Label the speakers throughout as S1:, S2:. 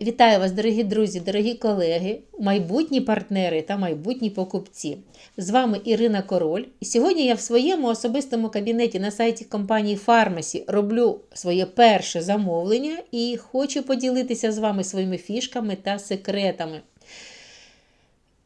S1: Вітаю вас, дорогі друзі, дорогі колеги, майбутні партнери та майбутні покупці. З вами Ірина Король. І сьогодні я в своєму особистому кабінеті на сайті компанії Pharmacy роблю своє перше замовлення і хочу поділитися з вами своїми фішками та секретами.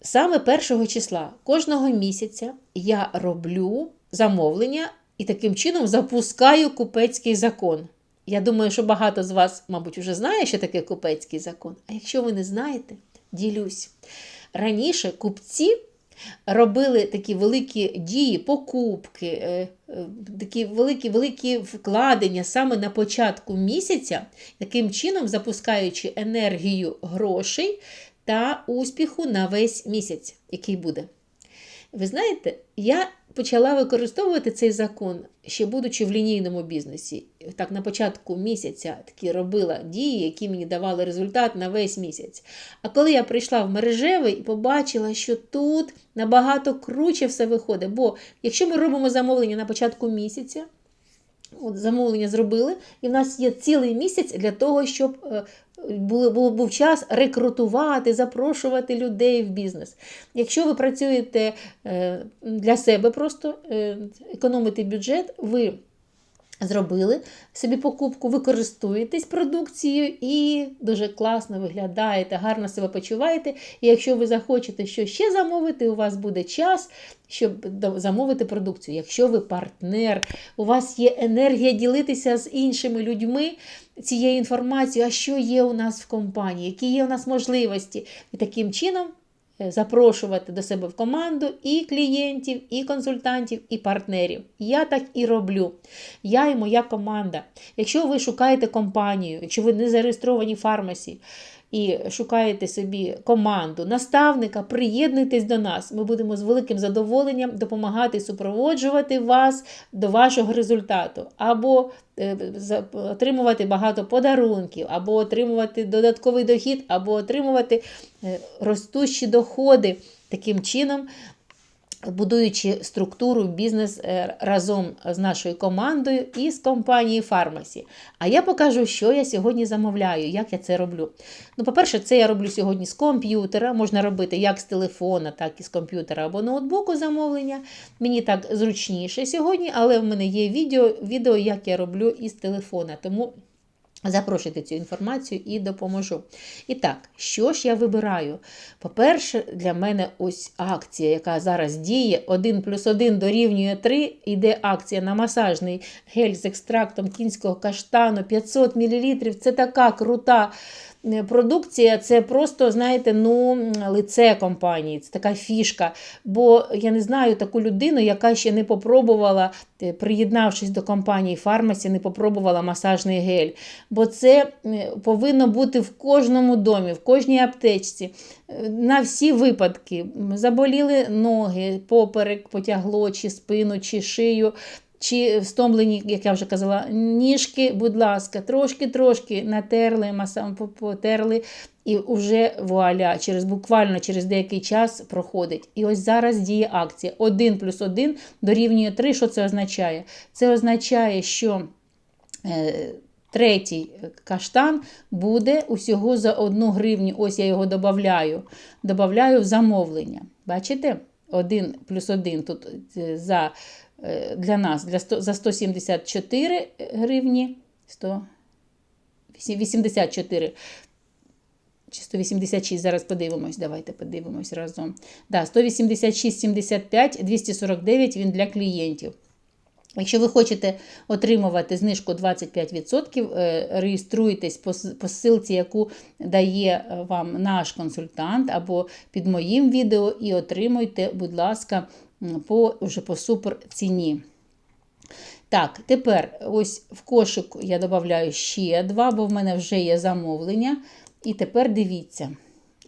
S1: Саме першого числа кожного місяця я роблю замовлення і таким чином запускаю купецький закон. Я думаю, що багато з вас, мабуть, вже знає, що таке купецький закон. А якщо ви не знаєте, ділюсь. Раніше купці робили такі великі дії, покупки, е, е, такі великі великі вкладення саме на початку місяця, таким чином запускаючи енергію грошей та успіху на весь місяць, який буде. Ви знаєте, я почала використовувати цей закон, ще будучи в лінійному бізнесі. Так, на початку місяця такі робила дії, які мені давали результат на весь місяць. А коли я прийшла в мережевий і побачила, що тут набагато круче все виходить. Бо якщо ми робимо замовлення на початку місяця, От Замовлення зробили, і в нас є цілий місяць для того, щоб е, було, було, був час рекрутувати, запрошувати людей в бізнес. Якщо ви працюєте е, для себе, просто економити економите бюджет, ви зробили собі покупку, ви користуєтесь продукцією і дуже класно виглядаєте, гарно себе почуваєте. І якщо ви захочете щось ще замовити, у вас буде час, щоб замовити продукцію. Якщо ви партнер, у вас є енергія ділитися з іншими людьми цією інформацією, а що є у нас в компанії, які є у нас можливості. І таким чином. Запрошувати до себе в команду і клієнтів, і консультантів, і партнерів. Я так і роблю. Я і моя команда. Якщо ви шукаєте компанію, якщо ви не зареєстровані в фармасі, і шукаєте собі команду, наставника, приєднуйтесь до нас. Ми будемо з великим задоволенням допомагати супроводжувати вас до вашого результату, або е, отримувати багато подарунків, або отримувати додатковий дохід, або отримувати е, ростущі доходи. Таким чином будуючи структуру бізнес е, разом з нашою командою і з компанією Фармасі. А я покажу, що я сьогодні замовляю, як я це роблю. Ну, По-перше, це я роблю сьогодні з комп'ютера. Можна робити як з телефона, так і з комп'ютера або ноутбуку замовлення. Мені так зручніше сьогодні, але в мене є відео, відео як я роблю із телефона. Тому Запрошуйте цю інформацію і допоможу. І так, що ж я вибираю? По-перше, для мене ось акція, яка зараз діє: 1 плюс 1 дорівнює 3. Іде акція на масажний гель з екстрактом кінського каштану 500 мл. Це така крута продукція це просто, знаєте, ну, лице компанії, це така фішка. Бо я не знаю таку людину, яка ще не попробувала, е, приєднавшись до компанії Фармасі, не попробувала масажний гель. Бо це е, повинно бути в кожному домі, в кожній аптечці. На всі випадки заболіли ноги, поперек потягло, чи спину, чи шию. Чи стомлені, як я вже казала, ніжки, будь ласка, трошки-трошки натерли, масам потерли, і вже вуаля, через буквально через деякий час проходить. І ось зараз діє акція. 1 плюс 1 дорівнює 3. Що це означає? Це означає, що е, третій каштан буде усього за 1 гривню. Ось я його додаю. Додаю в замовлення. Бачите? 1 плюс 1 тут е, за. Е, для нас для 100, за 174 гривні 100, 84 чи 186, зараз подивимось, давайте подивимось разом. Да, 186,75, 249 він для клієнтів. Якщо ви хочете отримувати знижку 25%, е, реєструйтесь по ссылці, яку дає е, вам наш консультант, або під моїм відео, і отримуйте, будь ласка, по вже по супер ціні. Так, тепер ось в кошик я додаю ще два, бо в мене вже є замовлення. І тепер дивіться,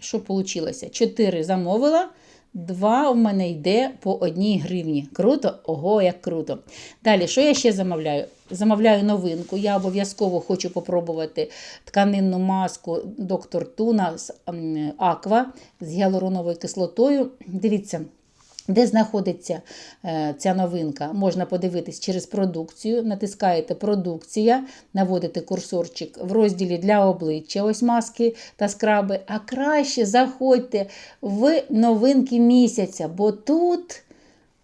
S1: що вийшло. Чотири замовила, два в мене йде по одній гривні. Круто? Ого, як круто. Далі, що я ще замовляю? Замовляю новинку. Я обов'язково хочу попробувати тканинну маску доктор Туна з Аква з гіалуроновою кислотою. Дивіться. Де знаходиться е, ця новинка? Можна подивитись через продукцію. Натискаєте Продукція, наводите курсорчик в розділі для обличчя, ось маски та скраби. А краще заходьте в новинки місяця, бо тут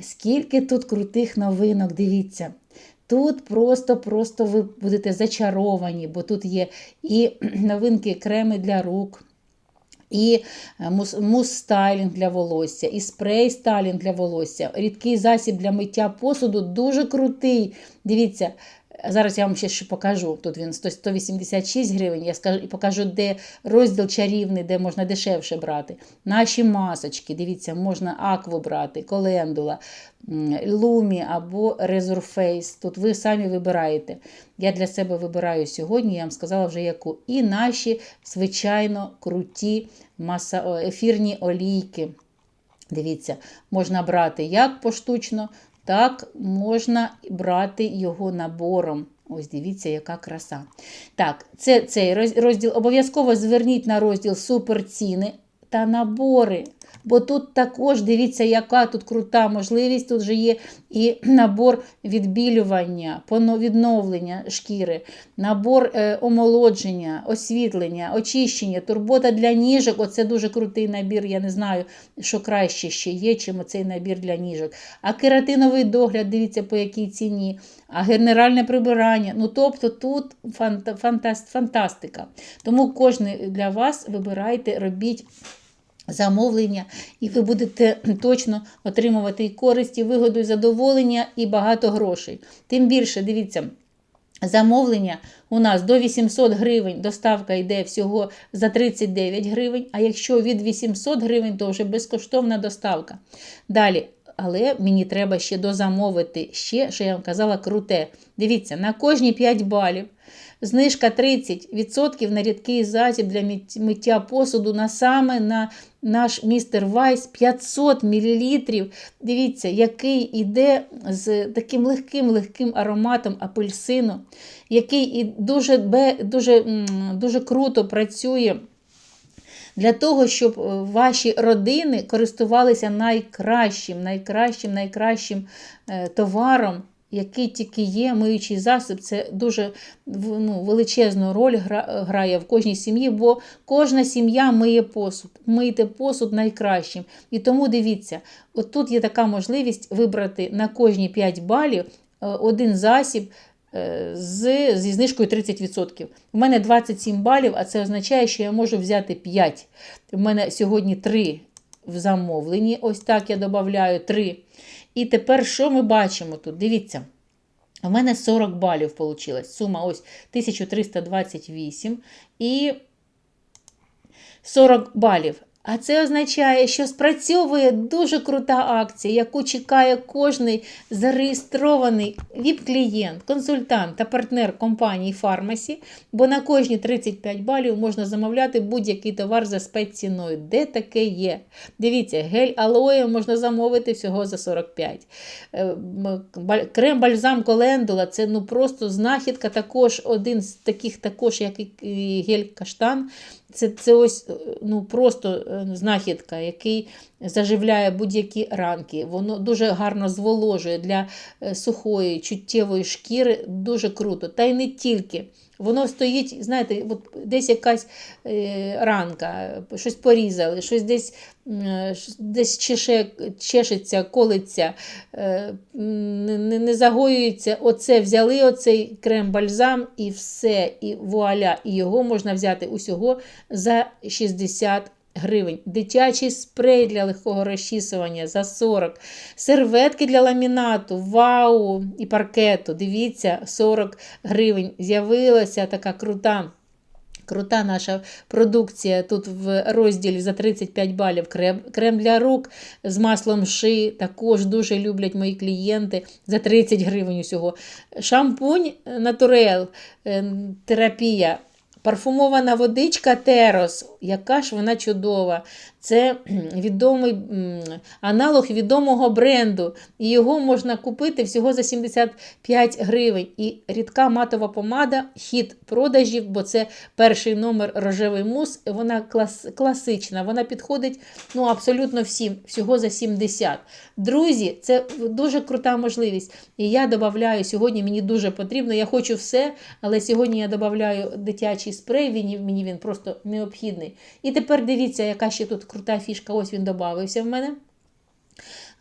S1: скільки тут крутих новинок, дивіться. Тут просто-просто ви будете зачаровані, бо тут є і новинки креми для рук, і е, мус-стайлінг для волосся, і спрей-стайлінг для волосся, рідкий засіб для миття посуду дуже крутий. Дивіться, зараз я вам ще ще покажу. Тут він 100 186 гривень. Я скажу і покажу, де розділ чарівний, де можна дешевше брати. Наші масочки, дивіться, можна акву брати, колендула, лумі або резурфейс. Тут ви самі вибираєте. Я для себе вибираю сьогодні, я вам сказала вже яку. І наші, звичайно, круті маса... ефірні олійки. Дивіться, можна брати як поштучно, так можна брати його набором. Ось дивіться, яка краса. Так, це цей розділ. Обов'язково зверніть на розділ суперціни та набори. Бо тут також дивіться, яка тут крута можливість. Тут же є і набор відбілювання, відновлення шкіри, набор е, омолодження, освітлення, очищення, турбота для ніжок. Оце дуже крутий набір. Я не знаю, що краще ще є, чим оцей набір для ніжок. А кератиновий догляд, дивіться, по якій ціні, а генеральне прибирання. Ну, тобто тут фанта, фантаст, фантастика. Тому кожен для вас вибирайте, робіть замовлення, і ви будете точно отримувати і користь, і вигоду, і задоволення, і багато грошей. Тим більше, дивіться. Замовлення у нас до 800 гривень, доставка йде всього за 39 гривень, а якщо від 800 гривень, то вже безкоштовна доставка. Далі, але мені треба ще дозамовити ще, що я вам казала, круте. Дивіться, на кожні 5 балів знижка 30% на рідкий засіб для миття посуду на саме на наш містер Вайс 500 мл. Дивіться, який іде з таким легким-легким ароматом апельсину, який і дуже, дуже, дуже круто працює для того, щоб е, ваші родини користувалися найкращим, найкращим, найкращим е, товаром, який тільки є, миючий засіб, це дуже ну, величезну роль грає в кожній сім'ї, бо кожна сім'я миє посуд. Мийте посуд найкращим. І тому дивіться, от тут є така можливість вибрати на кожні 5 балів е, один засіб з, зі знижкою 30%. У мене 27 балів, а це означає, що я можу взяти 5. У мене сьогодні 3 в замовленні. Ось так я додаю 3. І тепер що ми бачимо тут? Дивіться. У мене 40 балів вийшло. Сума ось 1328 і 40 балів. А це означає, що спрацьовує дуже крута акція, яку чекає кожний зареєстрований ВІП-клієнт, консультант та партнер компанії Фармасі, бо на кожні 35 балів можна замовляти будь-який товар за спецціною. Де таке є? Дивіться, гель алоє можна замовити всього за 45. Крем бальзам колендула це ну просто знахідка, також один з таких, також, як і гель каштан. Це, це ось е, ну, просто е, знахідка, який заживляє будь-які ранки. Воно дуже гарно зволожує для е, сухої, чуттєвої шкіри, дуже круто. Та й не тільки. Воно стоїть, знаєте, от десь якась е, ранка, щось порізали, щось десь, е, десь чеше, чешеться, колиться, е, не, не- загоюється. Оце взяли оцей крем-бальзам і все, і вуаля. І його можна взяти усього за 60 гривень. Дитячий спрей для легкого розчісування за 40. Серветки для ламінату, вау! І паркету. Дивіться, 40 гривень. З'явилася така крута. Крута наша продукція тут в розділі за 35 балів. Крем, для рук з маслом ши. Також дуже люблять мої клієнти за 30 гривень усього. Шампунь Натурел, терапія. Парфумована водичка Терос яка ж вона чудова. Це відомий аналог відомого бренду. І його можна купити всього за 75 гривень. І рідка матова помада, хід продажів, бо це перший номер рожевий мус. Вона клас, класична, вона підходить ну, абсолютно всім, всього за 70. Друзі, це дуже крута можливість. І я додаю сьогодні, мені дуже потрібно, я хочу все, але сьогодні я додаю дитячий спрей, мені він просто необхідний. І тепер дивіться, яка ще тут крута фішка. Ось він додався в мене.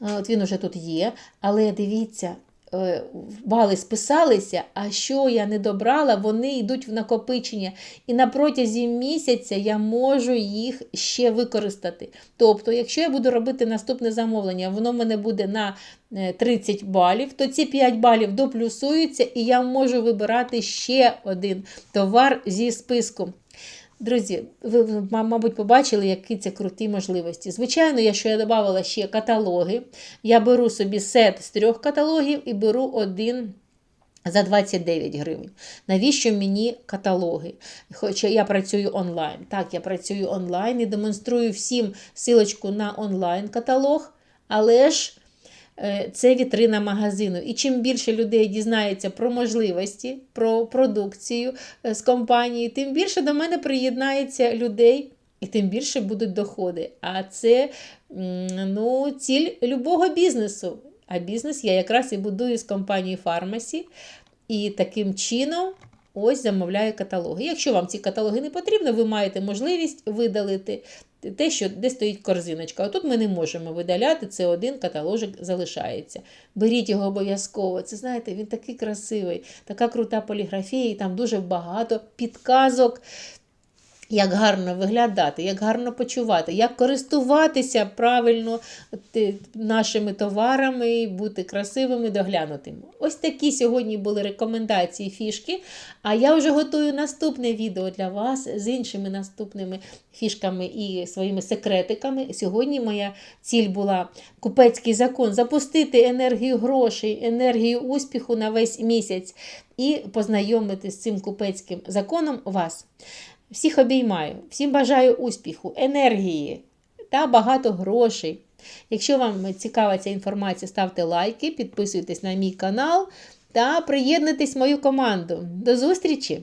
S1: Е, От він уже тут є. Але дивіться, е, бали списалися, а що я не добрала, вони йдуть в накопичення. І на протязі місяця я можу їх ще використати. Тобто, якщо я буду робити наступне замовлення, воно в мене буде на е, 30 балів, то ці 5 балів доплюсуються, і я можу вибирати ще один товар зі списку. Друзі, ви, мабуть, побачили, які це круті можливості. Звичайно, я що я додавала ще каталоги. Я беру собі сет з трьох каталогів і беру один. За 29 гривень. Навіщо мені каталоги? Хоча я працюю онлайн. Так, я працюю онлайн і демонструю всім силочку на онлайн-каталог, але ж це вітрина магазину. І чим більше людей дізнається про можливості, про продукцію е, з компанії, тим більше до мене приєднається людей. І тим більше будуть доходи. А це ну, ціль любого бізнесу. А бізнес я якраз і будую з компанією Фармасі. І таким чином ось замовляю каталоги. Якщо вам ці каталоги не потрібно, ви маєте можливість видалити те, що де стоїть корзиночка. Отут ми не можемо видаляти, це один каталожик залишається. Беріть його обов'язково. Це знаєте, він такий красивий, така крута поліграфія, і там дуже багато підказок. Як гарно виглядати, як гарно почувати, як користуватися правильно нашими товарами, бути красивими, доглянутими. Ось такі сьогодні були рекомендації фішки. А я вже готую наступне відео для вас з іншими наступними фішками і своїми секретиками. Сьогодні моя ціль була купецький закон запустити енергію грошей, енергію успіху на весь місяць і познайомити з цим купецьким законом вас. Всіх обіймаю, всім бажаю успіху, енергії та багато грошей. Якщо вам цікава ця інформація, ставте лайки, підписуйтесь на мій канал та приєднуйтесь в мою команду. До зустрічі!